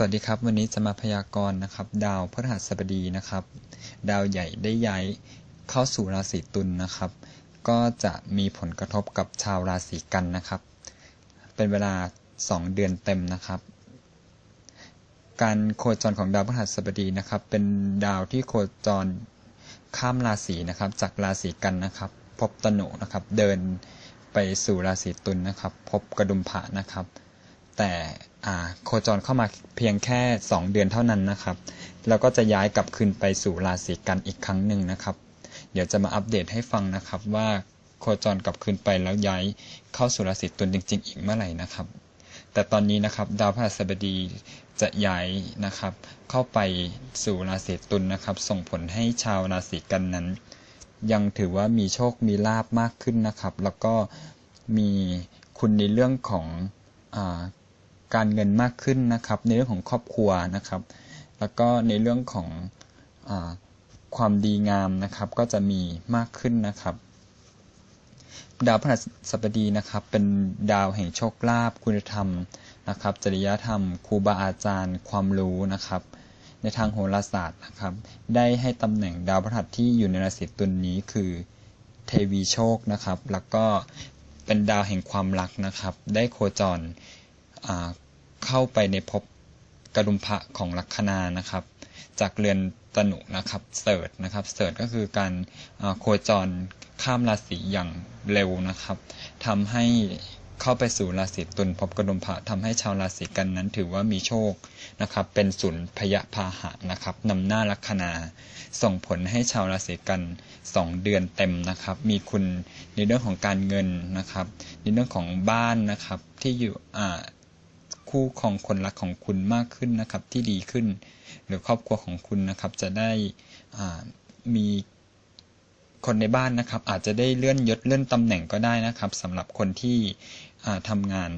สวัสดีครับ วันนี้จะมาพยากรณ์นะครับ ดาวพฤหัสบดีนะครับ ดาวใหญ่ได้ย้ายเข้าสู่ราศีตุลนะครับ ก็จะมีผลกระทบกับชาวราศีกันนะครับ เป็นเวลา 2 เดือนเต็มนะครับ การโคจรของดาวพฤหัสบดีนะครับ เป็นดาวที่โคจรข้ามราศีนะครับ จากราศีกันนะครับ พบตนุนะครับ เดินไปสู่ราศีตุลนะครับ พบกระดุมผะนะครับ แต่โคจรเข้ามาเพียงแค่ 2 เดือนเท่านั้นนะครับ แล้วก็จะย้ายกลับคืนไปสู่ราศีกันอีกครั้งหนึ่งนะครับ เดี๋ยวจะมาอัปเดตให้ฟังนะครับว่าโคจรกลับคืนไปแล้วย้ายเข้าสู่ราศีตุลจริง ๆ อีกเมื่อไหร่นะครับ แต่ตอนนี้นะครับดาวพฤหัสบดีจะย้ายนะครับ เข้าไปสู่ราศีตุลนะครับ ส่งผลให้ชาวราศีกันนั้น ยังถือว่ามีโชคมีลาบมากขึ้นนะครับ แล้วก็มีคุณในเรื่องของอ การเงินมากขึ้นนะครับ ในเรื่องของครอบครัวนะครับ แล้วก็ในเรื่องของอความดีงามนะครับ ก็จะมีมากขึ้นนะครับ ดาวพฤหัสบดีนะครับ เป็นดาวแห่งโชคลาภคุณธรรมนะครับ จริยธรรมครูบาอาจารย์ ความรู้นะครับ ในทางโหราศาสตร์นะครับ ได้ให้ตำแหน่งดาวพฤหัสที่อยู่ในราศีตุลนนี้คือเทวีโชคนะครับ แล้วก็เป็นดาวแห่งความรักนะครับ ได้โคจร เข้าไปในภพกระดุมพระของลัคนานะครับ จากเรือนตนุนะครับเสิร์ชนะครับเสิร์ชก็คือการโคจรข้ามราศีอย่างเร็วนะครับทำให้เข้าไปสู่ราศีตุลพบกระดุมพระทำให้ชาวราศีกันนั้นถือว่ามีโชคนะครับ เป็นศูนย์พยพาหะนะครับนำหน้าลัคนา ส่งผลให้ชาวราศีกัน 2 เดือนเต็มนะครับ มีคุณในเรื่องของการเงินนะครับ ในเรื่องของบ้านนะครับที่อยู่อ่า คู่ของคนรักของคุณมากขึ้นนะครับ ที่ดีขึ้น หรือครอบครัวของคุณนะครับ จะได้มีคนในบ้านนะครับ อาจจะได้เลื่อนยศเลื่อนตำแหน่งก็ได้นะครับสำหรับคนที่ทำงาน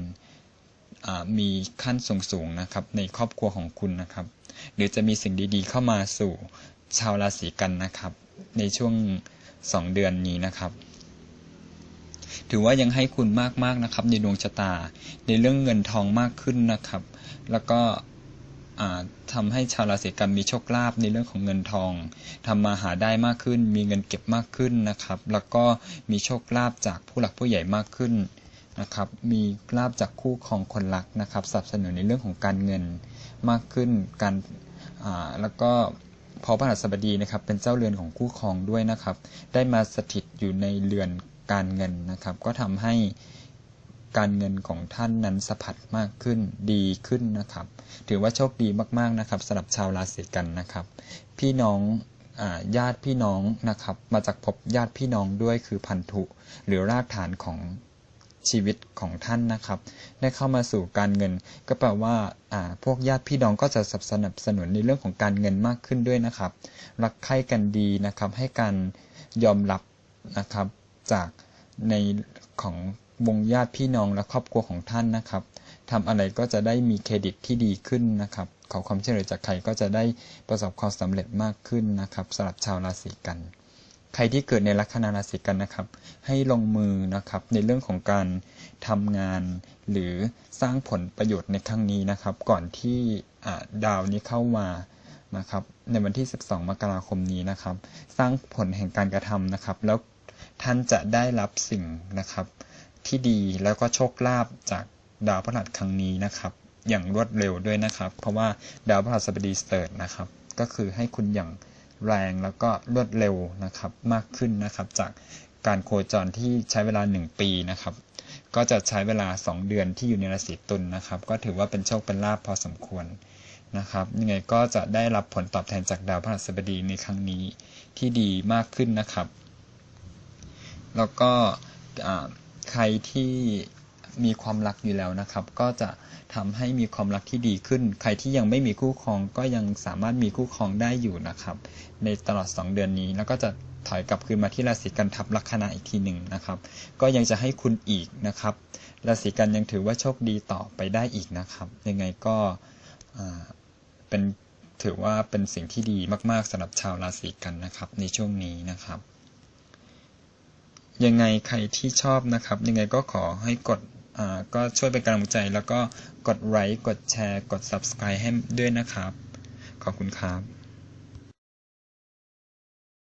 มีขั้นสูงๆนะครับ ในครอบครัวของคุณนะครับ หรือจะมีสิ่งดี ๆ เข้ามาสู่ชาวราศีกันนะครับ ในช่วง 2 เดือนนี้นะครับ ถือว่ายังให้คุณมากๆนะครับ ในดวงชะตา ในเรื่องเงินทองมากขึ้นนะครับ แล้วก็ทำให้ชาวราศีกันมีโชคลาภในเรื่องของเงินทองทำมาหาได้มากขึ้น มีเงินเก็บมากขึ้นนะครับ แล้วก็มีโชคลาภจากผู้หลักผู้ใหญ่มากขึ้นนะครับ มีลาภจากคู่ครองคนรักนะครับสนับสนุนในเรื่องของการเงินมากขึ้น การแล้วก็พอพระหัสบดีนะครับเป็นเจ้าเรือนของคู่ครองด้วยนะครับ ได้มาสถิตอยู่ในเรือน การเงินนะครับ ก็ทำให้การเงินของท่านนั้นสะพัดมากขึ้นดีขึ้นนะครับ ถือว่าโชคดีมากๆนะครับสำหรับชาวราศีกันนะครับ พี่น้องญาติพี่น้องนะครับ มาจากพบญาติพี่น้องด้วยคือพันธุหรือรากฐานของชีวิตของท่านนะครับ ได้เข้ามาสู่การเงิน ก็แปลว่าพวกญาติพี่น้องก็จะสนับสนุนในเรื่องของการเงินมากขึ้นด้วยนะครับ รักใคร่กันดีนะครับ ให้การยอมรับนะครับ จากในของวงญาติพี่น้องและครอบครัวของท่านนะครับทำอะไรก็จะได้มีเครดิตที่ดีขึ้นนะครับ ขอความช่วยเหลือจากใครก็จะได้ประสบความสำเร็จมากขึ้นนะครับสำหรับชาวราศีกัน ใครที่เกิดในลัคนาราศีกันนะครับ ให้ลงมือนะครับในเรื่องของการทำงานหรือสร้างผลประโยชน์ในครั้งนี้นะครับ ก่อนที่ดาวนี้เข้ามานะครับในวันที่ 12 มกราคมนี้นะครับ สร้างผลแห่งการกระทำนะครับ แล้ว ท่านจะได้รับสิ่งนะครับ ที่ดีแล้วก็โชคลาภจากดาวพฤหัสครั้งนี้นะครับ อย่างรวดเร็วด้วยนะครับ เพราะว่าดาวพฤหัสบดีเติร์ดนะครับ ก็คือให้คุณอย่างแรงแล้วก็รวดเร็วนะครับมากขึ้นนะครับ จากการโคจรที่ใช้เวลา 1 ปีนะครับ ก็จะใช้เวลา 2 เดือนที่อยู่ในราศีตุลนนะครับ ก็ถือว่าเป็นโชคเป็นลาภพอสมควรนะครับ ยังไงก็จะได้รับผลตอบแทนจากดาวพฤหัสบดีในครั้งนี้ที่ดีมากขึ้นนะครับ แล้วก็ใครที่มีความรักอยู่แล้วนะครับ ก็จะทำให้มีความรักที่ดีขึ้น ใครที่ยังไม่มีคู่ครองก็ยังสามารถมีคู่ครองได้อยู่นะครับ ในตลอด 2 เดือนนี้ แล้วก็จะถอยกลับคืนมาที่ราศีกันทับลัคนาอีกทีหนึ่งนะครับ ก็ยังจะให้คุณอีกนะครับ ราศีกันยังถือว่าโชคดีต่อไปได้อีกนะครับ ยังไงก็เป็นถือว่าเป็นสิ่งที่ดีมาก ๆสำหรับชาวราศีกันนะครับ ในช่วงนี้นะครับ ยังไงใครที่ชอบนะครับ ยังไงก็ขอให้กดอ่าก็ช่วยเป็นกำลังใจ แล้วก็กดไลค์กดแชร์ กด subscribe ให้ด้วยนะครับ ขอบคุณครับ